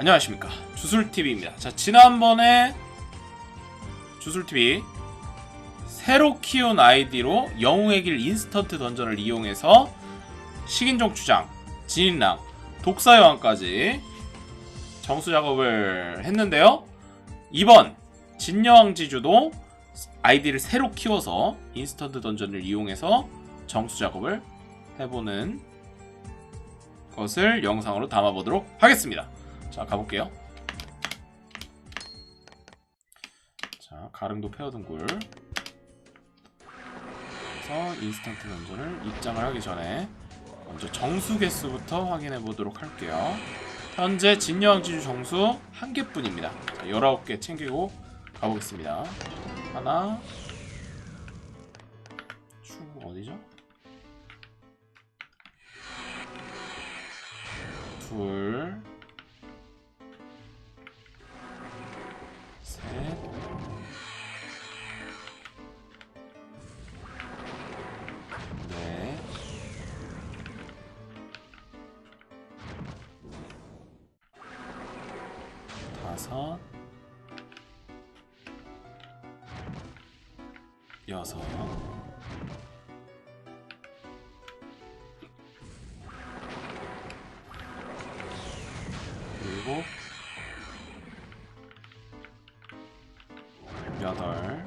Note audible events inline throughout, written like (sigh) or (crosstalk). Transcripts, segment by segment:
안녕하십니까. 주술TV입니다. 자 지난번에 주술TV 새로 키운 아이디로 영웅의 길 인스턴트 던전을 이용해서 식인종 추장, 진인랑, 독사여왕까지 정수 작업을 했는데요. 이번 진여왕 지주도 아이디를 새로 키워서 인스턴트 던전을 이용해서 정수 작업을 해보는 것을 영상으로 담아보도록 하겠습니다 자 가볼게요. 자 가릉도 페어등굴 그래서 인스턴트 던전을 입장을 하기 전에 먼저 정수 개수부터 확인해 보도록 할게요. 현재 진여왕지주 정수 한 개뿐입니다. 자 19개 챙기고 가보겠습니다. 하나. 추 어디죠? 둘 다섯, 여섯, 일곱, 여덟,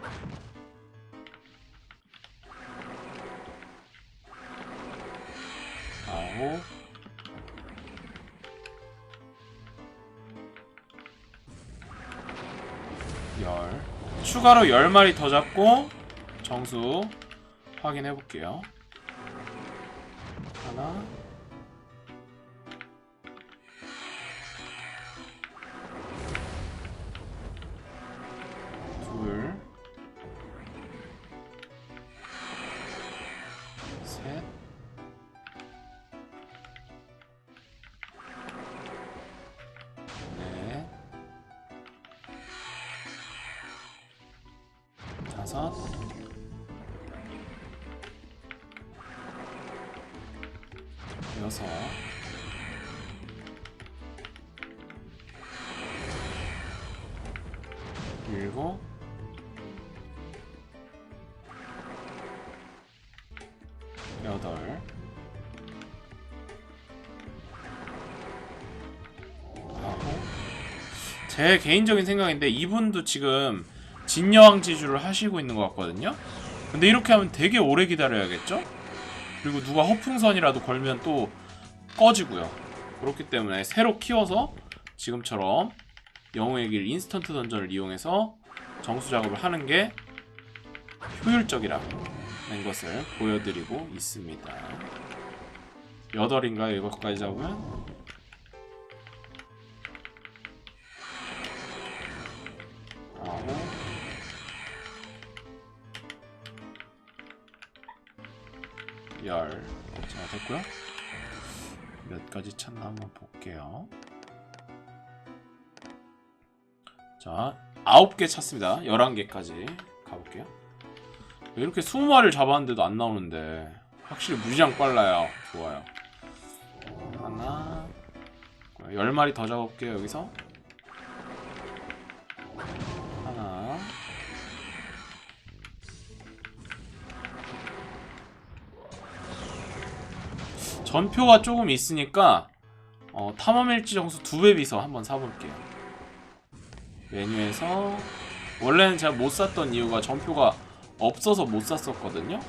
열. 추가로 10마리 더 잡고 정수 확인해 볼게요. 다섯, 여섯, 일곱, 여덟, 아홉. 제 개인적인 생각인데 이분도 지금 진여왕 지주를 하시고 있는 것 같거든요. 근데 이렇게 하면 되게 오래 기다려야겠죠? 그리고 누가 허풍선이라도 걸면 또 꺼지고요. 그렇기 때문에 새로 키워서 지금처럼 영웅의 길 인스턴트 던전을 이용해서 정수 작업을 하는 게 효율적이라는 것을 보여드리고 있습니다. 여덟인가요? 이것까지 잡으면? 열. 자, 됐고요. 몇 가지 찾나 한번 볼게요. 자, 아홉 개 찾습니다. 11개까지 가볼게요. 왜 이렇게 20마리를 잡았는데도 안 나오는데 확실히 무지장 빨라요. 좋아요. 하나 10마리 더 잡을게요, 여기서. 전표가 조금 있으니까 어, 탐험일지 정수 두 배 비서 한번 사볼게요. 메뉴에서 원래는 제가 못 샀던 이유가 전표가 없어서 못 샀었거든요.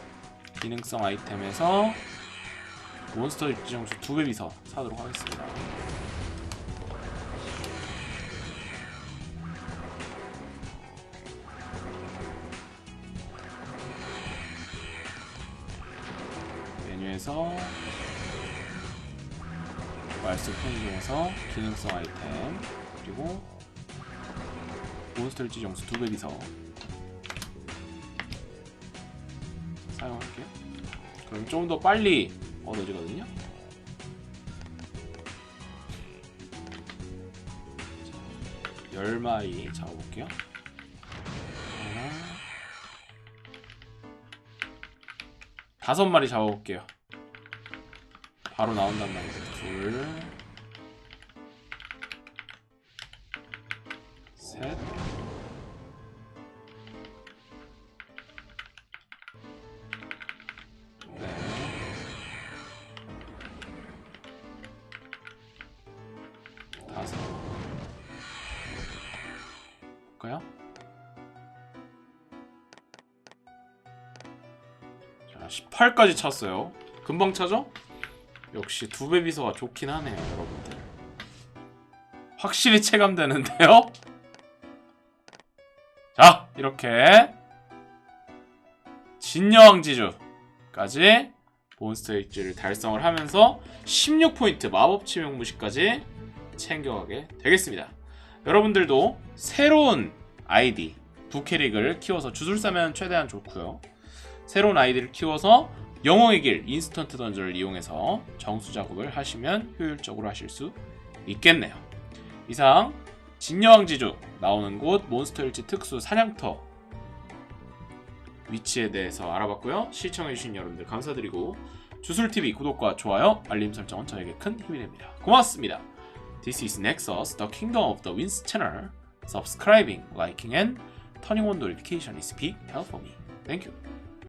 기능성 아이템에서 몬스터 일지 정수 두 배 비서 사도록 하겠습니다. 메뉴에서 말스 편집에서 기능성 아이템 그리고 몬스터 일지 정수 두배 비서 사용할게요. 그럼 좀 더 빨리 얻어지거든요. 자, 10마리 잡아볼게요. 다섯 마리 잡아볼게요. 바로 나온단 말이에요. 둘, 셋. 네. 다섯. 볼까요? 자, 18까지 찼어요. 금방 차죠? 역시 두 배 비서가 좋긴 하네요, 여러분들. 확실히 체감되는데요? (laughs) 자, 이렇게 진여왕지주까지 몬스터 일지를 달성을 하면서 16포인트 마법 치명 무시까지 챙겨가게 되겠습니다. 여러분들도 새로운 아이디 부캐릭을 키워서 주술 싸면 최대한 좋고요. 새로운 아이디를 키워서 영웅의 길 인스턴트 던전을 이용해서 정수 작업을 하시면 효율적으로 하실 수 있겠네요. 이상 진여왕지주 나오는 곳 몬스터일지 특수 사냥터 위치에 대해서 알아봤고요. 시청해주신 여러분들 감사드리고 주술TV 구독과 좋아요, 알림 설정은 저에게 큰 힘이 됩니다. 고맙습니다. This is Nexus, the kingdom of the winds channel. Subscribing, liking and turning on notification is big help for me. Thank you.